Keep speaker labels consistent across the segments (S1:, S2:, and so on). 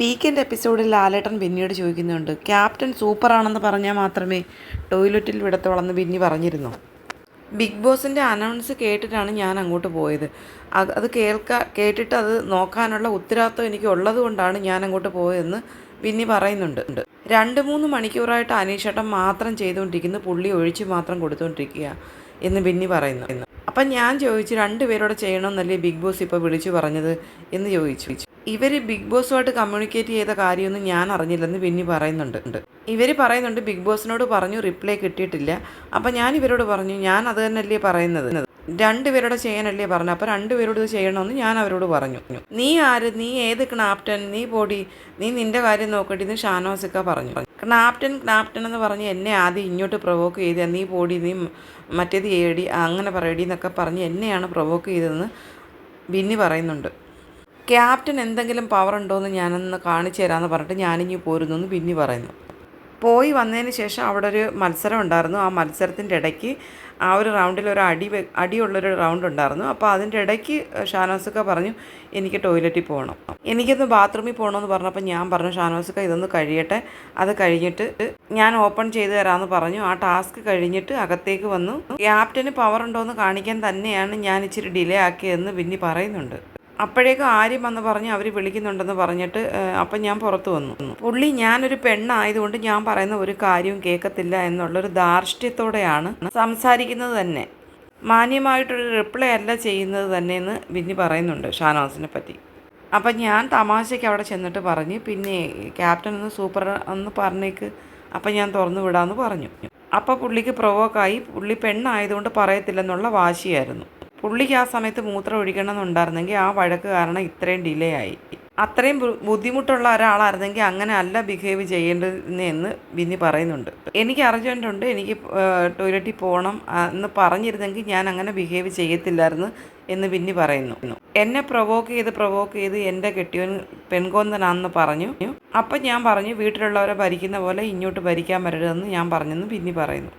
S1: Weekend എപ്പിസോഡിൽ ലാലേട്ടൻ ബിന്നിയോട് ചോദിക്കുന്നുണ്ട് captain സൂപ്പറാണെന്ന് പറഞ്ഞാൽ മാത്രമേ ടോയ്ലറ്റിൽ വിടത്തോളെന്ന് ബിന്നി പറഞ്ഞിരുന്നു. ബിഗ് ബോസിന്റെ അനൗൺസ് കേട്ടിട്ടാണ് ഞാൻ അങ്ങോട്ട് പോയത്. അത് അത് കേൾക്കാ കേട്ടിട്ട് അത് നോക്കാനുള്ള ഉത്തരവാദിത്വം എനിക്ക് ഉള്ളത് കൊണ്ടാണ് ഞാൻ അങ്ങോട്ട് പോയതെന്ന് ബിന്നി പറയുന്നുണ്ട്. രണ്ട് മൂന്ന് മണിക്കൂറായിട്ട് അനീഷേട്ടൻ മാത്രം ചെയ്തുകൊണ്ടിരിക്കുന്നു പുള്ളി ഒഴിച്ച് മാത്രം കൊടുത്തുകൊണ്ടിരിക്കുക എന്ന് ബിന്നി പറയുന്നു. അപ്പം ഞാൻ ചോദിച്ചു രണ്ടുപേരോട് ചെയ്യണമെന്നല്ലേ ബിഗ് ബോസ് ഇപ്പോൾ വിളിച്ചു പറഞ്ഞത്? എന്ന് ചോദിച്ചു. ഇവർ ബിഗ് ബോസുമായിട്ട് കമ്മ്യൂണിക്കേറ്റ് ചെയ്ത കാര്യമൊന്നും ഞാൻ അറിഞ്ഞില്ലെന്ന് വിന്നി പറയുന്നുണ്ട്. ഇവർ പറയുന്നുണ്ട് ബിഗ് ബോസിനോട് പറഞ്ഞു റിപ്ലൈ കിട്ടിയിട്ടില്ല. അപ്പം ഞാൻ ഇവരോട് പറഞ്ഞു ഞാൻ അത് തന്നെയല്ലേ പറയുന്നത്? രണ്ടുപേരോട് ചെയ്യാനല്ലേ പറഞ്ഞു. അപ്പോൾ രണ്ടുപേരോട് ഇത് ചെയ്യണമെന്ന് ഞാൻ അവരോട് പറഞ്ഞു. നീ ആര്? നീ ഏത് ക്നാപ്റ്റൻ? നീ പോടി? നീ നിന്റെ കാര്യം നോക്കട്ടെ എന്ന് ഷാനോസിക്ക പറഞ്ഞു. ക്നാപ്റ്റൻ ക്നാപ്റ്റൻ എന്ന് പറഞ്ഞ് എന്നെ ആദ്യം ഇങ്ങോട്ട് പ്രൊവോക്ക് ചെയ്ത നീ പോടി നീ മറ്റേത് ഏടി അങ്ങനെ പറയടി എന്നൊക്കെ പറഞ്ഞ് എന്നെയാണ് പ്രൊവോക്ക് ചെയ്തതെന്ന് ബിന്നി പറയുന്നുണ്ട്. ക്യാപ്റ്റൻ എന്തെങ്കിലും പവർ ഉണ്ടോ എന്ന് ഞാനൊന്ന് കാണിച്ചു തരാമെന്ന് പറഞ്ഞിട്ട് ഞാനിങ്ങി പോരുന്നു എന്ന് ബിന്നി പറയുന്നു. പോയി വന്നതിന് ശേഷം അവിടെ ഒരു മത്സരം ഉണ്ടായിരുന്നു. ആ മത്സരത്തിന്റെ ഇടയ്ക്ക് ആ ഒരു റൗണ്ടിൽ ഒരു അടി അടിയുള്ളൊരു റൗണ്ട് ഉണ്ടായിരുന്നു. അപ്പോൾ അതിന്റെ ഇടയ്ക്ക് ഷാനോസക്ക പറഞ്ഞു എനിക്ക് ടോയ്ലറ്റിൽ പോകണം എനിക്കൊന്ന് ബാത്റൂമിൽ പോകണമെന്ന് പറഞ്ഞപ്പോൾ ഞാൻ പറഞ്ഞു ഷാനോസക്ക ഇതൊന്ന് കഴിയട്ടെ. അത് കഴിഞ്ഞിട്ട് ഞാൻ ഓപ്പൺ ചെയ്ത് തരാമെന്ന് പറഞ്ഞു. ആ ടാസ്ക് കഴിഞ്ഞിട്ട് അകത്തേക്ക് വന്നു. ക്യാപ്റ്റന് പവർ ഉണ്ടോ എന്ന് കാണിക്കാൻ തന്നെയാണ് ഞാൻ ഇച്ചിരി ഡിലേ ആക്കിയതെന്ന് പിന്നെ പറയുന്നുണ്ട്. അപ്പോഴേക്കും ആര്യം വന്ന് പറഞ്ഞ് അവർ വിളിക്കുന്നുണ്ടെന്ന് പറഞ്ഞിട്ട് അപ്പം ഞാൻ പുറത്തു വന്നു. പുള്ളി ഞാനൊരു പെണ്ണായതുകൊണ്ട് ഞാൻ പറയുന്ന ഒരു കാര്യവും കേൾക്കത്തില്ല എന്നുള്ളൊരു ധാർഷ്ട്യത്തോടെയാണ് സംസാരിക്കുന്നത് തന്നെ. മാന്യമായിട്ടൊരു റിപ്ലൈ അല്ല ചെയ്യുന്നത് തന്നെ എന്ന് ബിന്നി പറയുന്നുണ്ട് ഷാനവാസിനെ പറ്റി. അപ്പം ഞാൻ തമാശയ്ക്ക് അവിടെ ചെന്നിട്ട് പറഞ്ഞ് പിന്നെ ക്യാപ്റ്റൻ ഒന്ന് സൂപ്പർ ഒന്ന് പറഞ്ഞേക്ക് അപ്പം ഞാൻ തുറന്നു വിടാമെന്ന് പറഞ്ഞു. അപ്പോൾ പുള്ളിക്ക് പ്രൊവോക്കായി പുള്ളി പെണ്ണായതുകൊണ്ട് പറയത്തില്ലെന്നുള്ള വാശിയായിരുന്നു. പുള്ളിക്ക് ആ സമയത്ത് മൂത്രം ഒഴിക്കണമെന്നുണ്ടായിരുന്നെങ്കിൽ ആ വഴക്ക് കാരണം ഇത്രയും ഡിലേ ആയി. അത്രയും ബുദ്ധിമുട്ടുള്ള ഒരാളായിരുന്നെങ്കിൽ അങ്ങനെ അല്ല ബിഹേവ് ചെയ്യേണ്ടതെന്ന് ബിന്നി പറയുന്നുണ്ട്. എനിക്ക് അർജന്റ് ഉണ്ട് എനിക്ക് ടോയ്ലറ്റിൽ പോകണം എന്ന് പറഞ്ഞിരുന്നെങ്കിൽ ഞാൻ അങ്ങനെ ബിഹേവ് ചെയ്യത്തില്ലായിരുന്നു എന്ന് ബിന്നി പറയുന്നു. എന്നെ പ്രൊവോക്ക് ചെയ്ത് പ്രൊവോക്ക് ചെയ്ത് എന്റെ കെട്ടിയവൻ പെൺകൊന്നനാണെന്ന് പറഞ്ഞു. അപ്പം ഞാൻ പറഞ്ഞു വീട്ടിലുള്ളവരെ ഭരിക്കുന്ന പോലെ ഇങ്ങോട്ട് ഭരിക്കാൻ വരരുതെന്ന് ഞാൻ പറഞ്ഞെന്ന് ബിന്നി പറയുന്നു.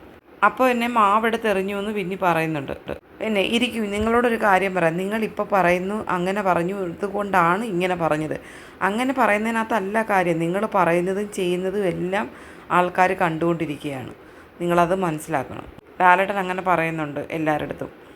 S1: അപ്പോൾ എന്നെ മാവെടുത്തെറിഞ്ഞു എന്ന് പിന്നെ പറയുന്നുണ്ട്. പിന്നെ ഇരിക്കും നിങ്ങളോടൊരു കാര്യം പറയാം. നിങ്ങളിപ്പോൾ പറയുന്നു അങ്ങനെ പറഞ്ഞു ഇതുകൊണ്ടാണ് ഇങ്ങനെ പറഞ്ഞത്. അങ്ങനെ പറയുന്നതിനകത്തല്ല കാര്യം. നിങ്ങൾ പറയുന്നതും ചെയ്യുന്നതും എല്ലാം ആൾക്കാർ കണ്ടുകൊണ്ടിരിക്കുകയാണ്. നിങ്ങളത് മനസ്സിലാക്കണം. ലാലേട്ടൻ അങ്ങനെ പറയുന്നുണ്ട് എല്ലാവരുടെ അടുത്തും